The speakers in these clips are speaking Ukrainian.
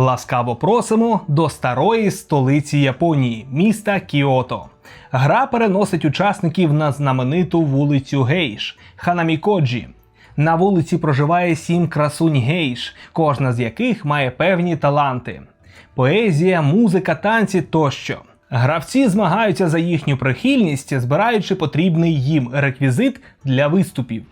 Ласкаво просимо до старої столиці Японії, міста Кіото. Гра переносить учасників на знамениту вулицю Гейш Ханамікоджі. На вулиці проживає сім красунь гейш, кожна з яких має певні таланти: поезія, музика, танці тощо. Гравці змагаються за їхню прихильність, збираючи потрібний їм реквізит для виступів.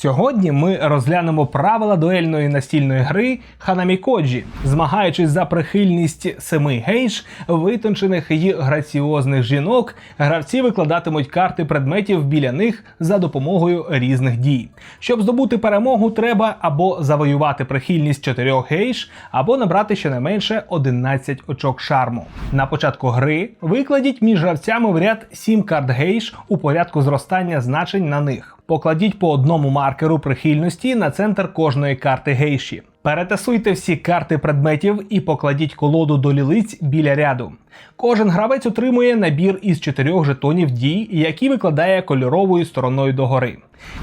Сьогодні ми розглянемо правила дуельної настільної гри Ханамікоджі, змагаючись за прихильність семи гейш, витончених і граціозних жінок, гравці викладатимуть карти предметів біля них за допомогою різних дій. Щоб здобути перемогу, треба або завоювати прихильність чотирьох гейш, або набрати щонайменше 11 очок шарму. На початку гри викладіть між гравцями в ряд 7 карт гейш у порядку зростання значень на них. Покладіть по одному маркеру прихильності на центр кожної карти гейші. Перетасуйте всі карти предметів і покладіть колоду до лілиць біля ряду. Кожен гравець отримує набір із чотирьох жетонів дій, які викладає кольоровою стороною догори.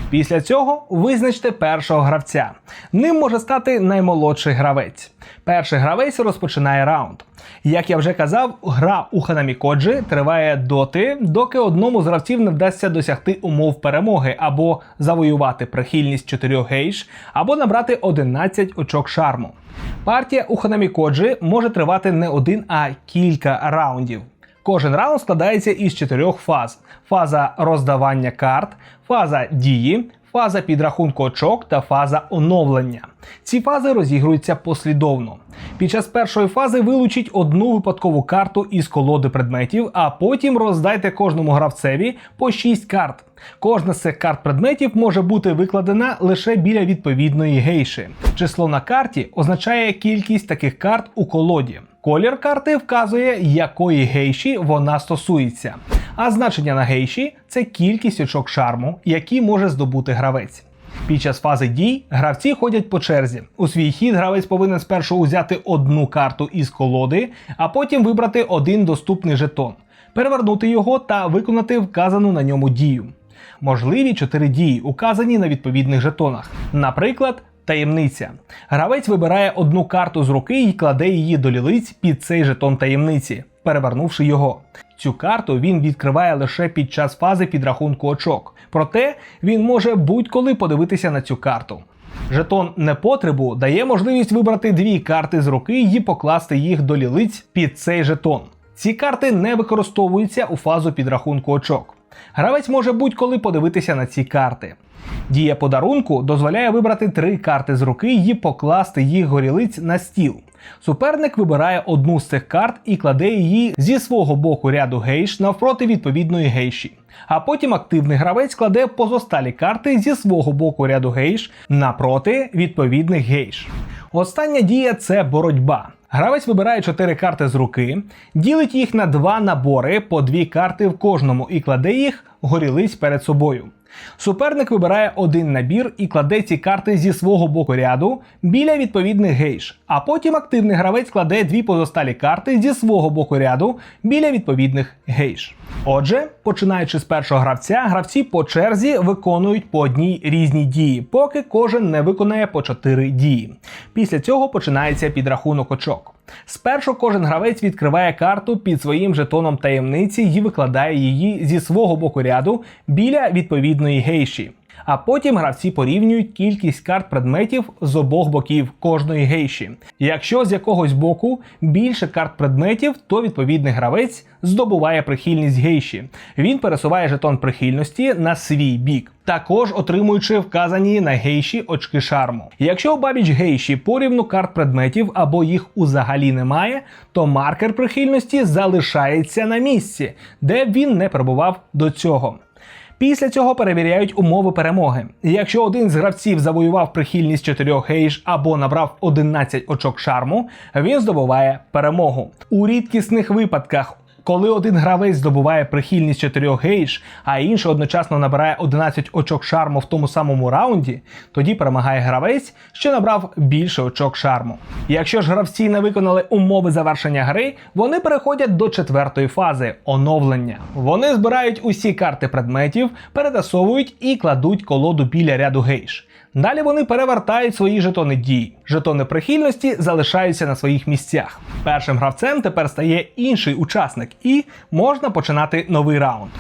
Після цього визначте першого гравця. Ним може стати наймолодший гравець. Перший гравець розпочинає раунд. Як я вже казав, гра у Ханамікоджі триває доти, доки одному з гравців не вдасться досягти умов перемоги або завоювати прихильність чотирьох гейш, або набрати 11 очок шарму. Партія у Ханамікоджі може тривати не один, а кілька раундів. Кожен раунд складається із чотирьох фаз: фаза роздавання карт, фаза дії, фаза підрахунку очок та фаза оновлення. Ці фази розігруються послідовно. Під час першої фази вилучіть одну випадкову карту із колоди предметів, а потім роздайте кожному гравцеві по 6 карт. Кожна з цих карт предметів може бути викладена лише біля відповідної гейші. Число на карті означає кількість таких карт у колоді. Колір карти вказує, якої гейші вона стосується. А значення на гейші це кількість очок шарму, які може здобути гравець. Під час фази дій гравці ходять по черзі. У свій хід гравець повинен спершу взяти одну карту із колоди, а потім вибрати один доступний жетон, перевернути його та виконати вказану на ньому дію. Можливі чотири дії, указані на відповідних жетонах. Наприклад, таємниця. Гравець вибирає одну карту з руки і кладе її до лілиць під цей жетон таємниці, перевернувши його. Цю карту він відкриває лише під час фази підрахунку очок. Проте він може будь-коли подивитися на цю карту. Жетон непотребу дає можливість вибрати дві карти з руки і покласти їх до лілиць під цей жетон. Ці карти не використовуються у фазу підрахунку очок. Гравець може будь-коли подивитися на ці карти. Дія подарунку дозволяє вибрати три карти з руки і покласти їх горілиць на стіл. Суперник вибирає одну з цих карт і кладе її зі свого боку ряду гейш навпроти відповідної гейші. А потім активний гравець кладе позосталі карти зі свого боку ряду гейш напроти відповідних гейш. Остання дія це боротьба. Гравець вибирає 4 карти з руки, ділить їх на два набори по дві карти в кожному і кладе їх горілиць перед собою. Суперник вибирає один набір і кладе ці карти зі свого боку ряду біля відповідних гейш, а потім активний гравець кладе дві позосталі карти зі свого боку ряду біля відповідних гейш. Отже, починаючи з першого гравця, гравці по черзі виконують по одній різній дії, поки кожен не виконає по 4 дії. Після цього починається підрахунок очок. Спершу кожен гравець відкриває карту під своїм жетоном таємниці і викладає її зі свого боку ряду біля відповідної гейші. А потім гравці порівнюють кількість карт предметів з обох боків кожної гейші. Якщо з якогось боку більше карт предметів, то відповідний гравець здобуває прихильність гейші. Він пересуває жетон прихильності на свій бік. Також отримуючи вказані на гейші очки шарму. Якщо у бабіч гейші порівну карт предметів або їх узагалі немає, то маркер прихильності залишається на місці, де він не перебував до цього. Після цього перевіряють умови перемоги. Якщо один з гравців завоював прихильність 4 гейш або набрав 11 очок шарму, він здобуває перемогу. У рідкісних випадках коли один гравець здобуває прихильність 4 гейш, а інший одночасно набирає 11 очок шарму в тому самому раунді, тоді перемагає гравець, що набрав більше очок шарму. Якщо ж гравці не виконали умови завершення гри, вони переходять до четвертої фази оновлення. Вони збирають усі карти предметів, перетасовують і кладуть колоду біля ряду гейш. Далі вони перевертають свої жетони дій. Жетони прихильності залишаються на своїх місцях. Першим гравцем тепер стає інший учасник, і можна починати новий раунд.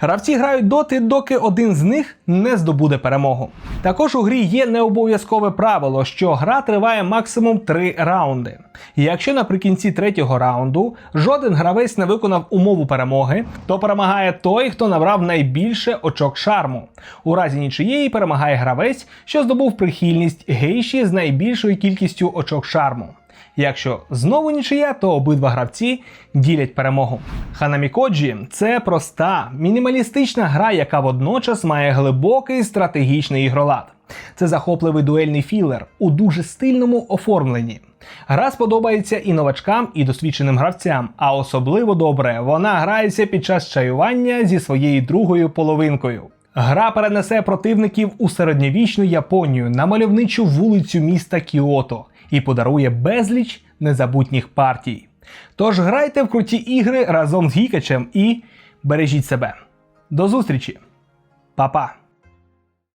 Гравці грають доти, доки один з них не здобуде перемогу. Також у грі є необов'язкове правило, що гра триває максимум 3 раунди. І якщо наприкінці третього раунду жоден гравець не виконав умову перемоги, то перемагає той, хто набрав найбільше очок шарму. У разі нічиєї перемагає гравець, що здобув прихильність гейші з найбільшою кількістю очок шарму. Якщо знову нічия, то обидва гравці ділять перемогу. Ханамікоджі це проста, мінімалістична гра, яка водночас має глибокий стратегічний ігролад. Це захопливий дуельний філер у дуже стильному оформленні. Гра сподобається і новачкам, і досвідченим гравцям, а особливо добре вона грається під час чаювання зі своєю другою половинкою. Гра перенесе противників у середньовічну Японію на мальовничу вулицю міста Кіото і подарує безліч незабутніх партій. Тож грайте в круті ігри разом з Гікачем і бережіть себе. До зустрічі! Па-па!